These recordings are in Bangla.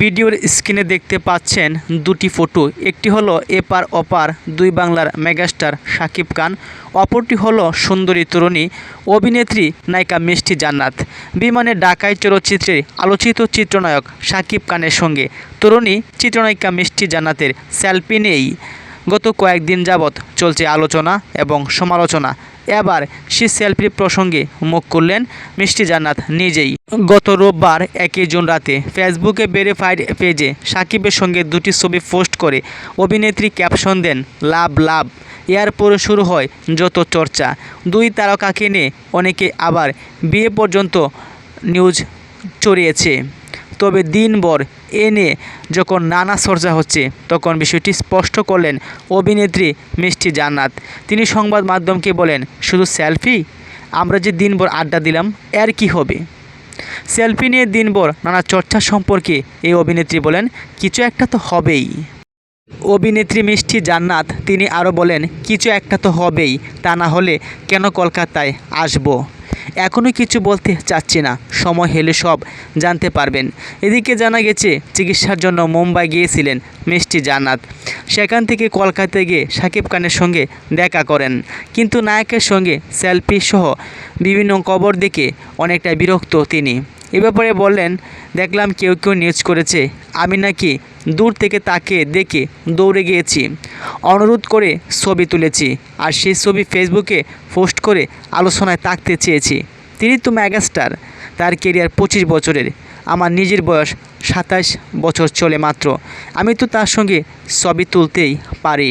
ভিডিওর স্ক্রিনে দেখতে পাচ্ছেন দুটি ফটো। একটি হলো এপার ওপার দুই বাংলার মেগাস্টার শাকিব খান। অপরটি হলো সুন্দরী তরুণী, অভিনেত্রী নায়িকা মিষ্টি জান্নাত। বিমানে ডাকাই চলচ্চিত্রের আলোচিত চিত্রনায়ক শাকিব খানের সঙ্গে। তরুণী, চিত্রনায়িকা মিষ্টি জান্নাতের সেলফি নিয়েই গত কয়েকদিন যাবৎ চলছে আলোচনা এবং সমালোচনা। এবার সে সেলফির প্রসঙ্গে মুখ করলেন মিষ্টি জান্নাত নিজেই। গত রোববার একই জুন রাতে ফেসবুকে ভেরিফাইড পেজে সাকিবের সঙ্গে দুটি ছবি পোস্ট করে অভিনেত্রী ক্যাপশন দেন, লাভ লাভ। এরপরে শুরু হয় যত চর্চা। দুই তারকাকে নিয়ে অনেকে আবার বিয়ে পর্যন্ত নিউজ ছড়িয়েছে। তবে দিনভর এ নিয়ে যখন নানা চর্চা হচ্ছে, তখন বিষয়টি স্পষ্ট করলেন অভিনেত্রী মিষ্টি জান্নাত। তিনি সংবাদ মাধ্যমকে বলেন, শুধু সেলফি? আমরা যে দিনভর আড্ডা দিলাম, এর কি হবে? সেলফি নিয়ে দিনভর নানা চর্চা সম্পর্কে এই অভিনেত্রী বলেন, কিছু একটা তো হবেই। অভিনেত্রী মিষ্টি জান্নাত তিনি আরও বলেন, কিছু একটা তো হবেই, তা না হলে কেন কলকাতায় আসব? এখনও কিছু বলতে চাচ্ছি না। সময় হলে সব জানতে পারবেন। এদিকে জানা গেছে, চিকিৎসার জন্য মুম্বাই গিয়েছিলেন মিষ্টি জান্নাত। সেখান থেকে কলকাতায় গিয়ে সাকিব খানের সঙ্গে দেখা করেন। কিন্তু নায়কের সঙ্গে সেলফি সহ বিভিন্ন কবর দেখে অনেকটা বিরক্ত তিনি। এ ব্যাপারে বললেন, দেখলাম কেউ কেউ নিউজ করেছে। আমি নাকি দূর থেকে তাকে দেখে দৌড়ে গিয়েছি। অনুরোধ করে ছবি তুলেছি আর সেই ছবি ফেসবুকে পোস্ট করে আলোচনায় থাকতে চেয়েছি। তিনি তো ম্যাগাস্টার তার কেরিয়ার পঁচিশ বছরের, আমার নিজের বয়স সাতাশ বছর চলে মাত্র। আমি তো তার সঙ্গে ছবি তুলতেই পারি।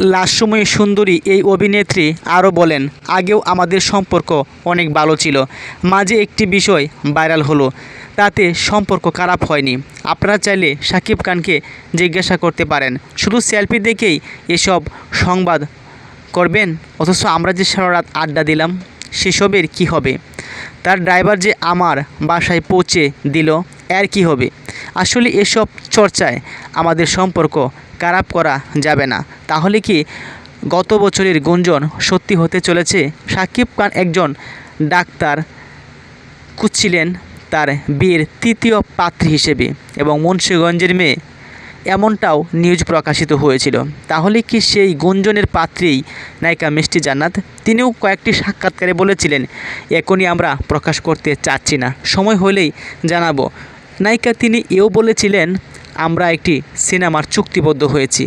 লাস্ট সময়ে সুন্দরী এই অভিনেত্রী আরও বলেন, আগেও আমাদের সম্পর্ক অনেক ভালো ছিল। মাঝে একটি বিষয় ভাইরাল হলো। তাতে সম্পর্ক খারাপ হয়নি। আপনারা চাইলে সাকিব খানকে জিজ্ঞাসা করতে পারেন। শুধু সেলফি দেখেই এসব সংবাদ করবেন? অথচ আমরা যে সারা রাত আড্ডা দিলাম, সেসবের কি হবে? তার ড্রাইভার যে আমার বাসায় পৌঁছে দিল, এর কি হবে? আসলে এসব চর্চায় আমাদের সম্পর্ক খারাপ করা যাবে না। তাহলে কি গত বছরের গুঞ্জন সত্যি হতে চলেছে? সাকিব খান একজন ডাক্তার খুঁজছিলেন তার বিয়ের তৃতীয় পাত্রী হিসেবে এবং মুন্সীগঞ্জের মেয়ে এমনটাও নিউজ প্রকাশিত হয়েছিল। তাহলে কি সেই গুঞ্জনের পাত্রেই নায়িকা মিষ্টি জান্নাত? তিনিও কয়েকটি সাক্ষাৎকারে বলেছিলেন, এখনই আমরা প্রকাশ করতে চাচ্ছি না। সময় হলেই জানাব। নায়িকা তিনি এও বলেছিলেন, আমরা একটি সিনেমার চুক্তিবদ্ধ হয়েছি।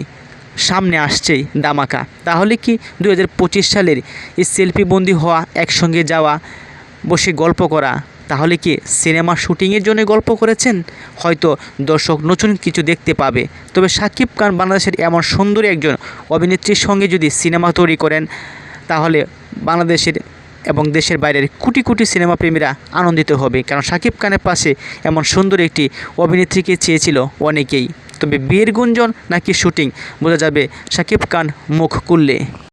সামনে আসছেই দামাকা তাহলে কি দু হাজার পঁচিশ সালের এই সেলফিবন্দি হওয়া, একসঙ্গে যাওয়া, বসে গল্প করা তাহলে কি সিনেমা শুটিংয়ের জন্য গল্প করেছেন? হয়তো দর্শক নতুন কিছু দেখতে পাবে। তবে সাকিব খান বাংলাদেশের এমন সুন্দরী একজন অভিনেত্রীর সঙ্গে যদি সিনেমা তৈরি করেন, তাহলে বাংলাদেশের এবং দেশের বাইরের কোটি কোটি সিনেমা প্রেমীরা আনন্দিত হবে। কারণ সাকিব খানের পাশে এমন সুন্দর একটি অভিনেত্রীকে চেয়েছিল অনেকেই। তবে বিয়ের গুঞ্জন নাকি শুটিং? বোঝা যাবে সাকিব খান মুখ খুললে।